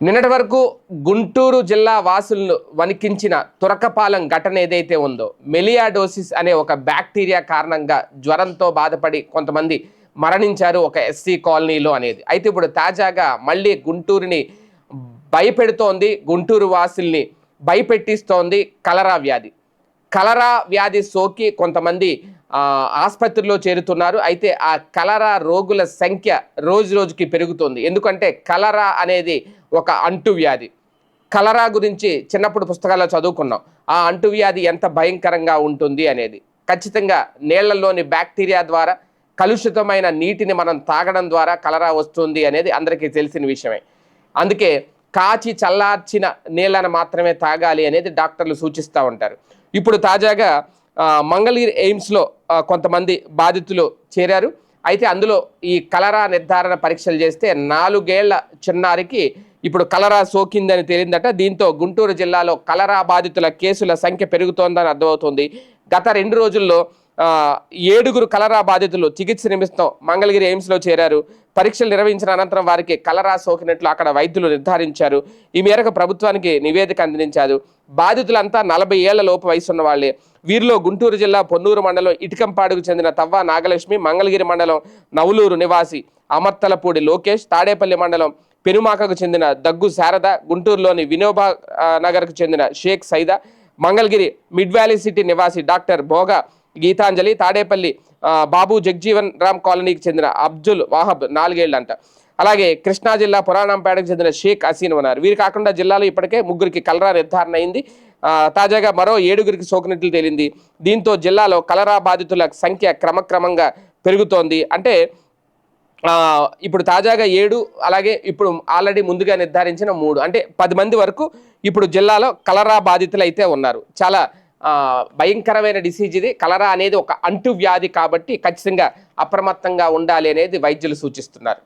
నిన్నటి వరకు గుంటూరు జిల్లా వాసులను వణికించిన తురకపాలెం ఘటన ఏదైతే ఉందో మెలియాడోసిస్ అనే ఒక బ్యాక్టీరియా కారణంగా జ్వరంతో బాధపడి కొంతమంది మరణించారు ఒక ఎస్సీ కాలనీలో అనేది. అయితే ఇప్పుడు తాజాగా మళ్ళీ గుంటూరుని భయపెడుతోంది గుంటూరు వాసుల్ని భయపెట్టిస్తోంది కలరా వ్యాధి. కలరా వ్యాధి సోకి కొంతమంది ఆసుపత్రిలో చేరుతున్నారు. అయితే ఆ కలరా రోగుల సంఖ్య రోజు రోజుకి పెరుగుతుంది. ఎందుకంటే కలరా అనేది ఒక అంటువ్యాధి కలరా గురించి చిన్నప్పుడు పుస్తకాల్లో చదువుకున్నాం. ఆ అంటువ్యాధి ఎంత భయంకరంగా ఉంటుంది అనేది. ఖచ్చితంగా నీళ్ళలోని బ్యాక్టీరియా ద్వారా కలుషితమైన నీటిని మనం తాగడం ద్వారా కలరా వస్తుంది అనేది అందరికీ తెలిసిన విషయమే. అందుకే కాచి చల్లార్చిన నీళ్ళను మాత్రమే తాగాలి అనేది డాక్టర్లు సూచిస్తూ ఉంటారు. ఇప్పుడు తాజాగా మంగళగిరి ఎయిమ్స్లో కొంతమంది బాధితులు చేరారు. అయితే అందులో ఈ కలరా నిర్ధారణ పరీక్షలు చేస్తే నాలుగేళ్ళ చిన్నారికి ఇప్పుడు కలరా సోకిందని తేలిందట. దీంతో గుంటూరు జిల్లాలో కలరా బాధితుల కేసుల సంఖ్య పెరుగుతోందని అర్థమవుతుంది. గత రెండు రోజుల్లో ఏడుగురు కలరా బాధితులు చికిత్స నిమిత్తం మంగళగిరి ఎయిమ్స్లో చేరారు. పరీక్షలు నిర్వహించిన అనంతరం వారికి కలరా సోకినట్లు అక్కడ వైద్యులు నిర్ధారించారు. ఈ మేరకు ప్రభుత్వానికి నివేదిక అందించారు. బాధితులంతా నలభై ఏళ్ళ లోపు వయసున్న వాళ్ళే. వీరిలో గుంటూరు జిల్లా పొన్నూరు మండలం ఇటుకంపాడుకు చెందిన తవ్వ నాగలక్ష్మి మంగళగిరి మండలం నవులూరు నివాసి అమర్తలపూడి లోకేష్ తాడేపల్లి మండలం పెనుమాకకు చెందిన దగ్గు శారద గుంటూరులోని వినోబా నగర్కు చెందిన Sheikh Saida Mangalagiri mid valley city నివాసి డాక్టర్ భోగా గీతాంజలి తాడేపల్లి బాబు జగ్జీవన్ రామ్ కాలనీకి చెందిన అబ్దుల్ వాహబ్ నాలుగేళ్ళంట. అలాగే కృష్ణా జిల్లా పురాణంపేటకు చెందిన షేక్ హసీన్ ఉన్నారు. వీరు కాకుండా జిల్లాలో ఇప్పటికే ముగ్గురికి కలరా నిర్ధారణ అయింది. తాజాగా మరో ఏడుగురికి సోకినట్లు తేలింది. దీంతో జిల్లాలో కలరా బాధితుల సంఖ్య క్రమక్రమంగా పెరుగుతోంది. అంటే ఇప్పుడు తాజాగా ఏడు అలాగే ఇప్పుడు ఆల్రెడీ ముందుగా నిర్ధారించిన మూడు. అంటే పది మంది వరకు ఇప్పుడు జిల్లాలో కలరా బాధితులు అయితే ఉన్నారు. చాలా భయంకరమైన డిసీజ్ ఇది. కలరా అనేది ఒక అంటువ్యాధి కాబట్టి ఖచ్చితంగా అప్రమత్తంగా ఉండాలి అనేది వైద్యులు సూచిస్తున్నారు.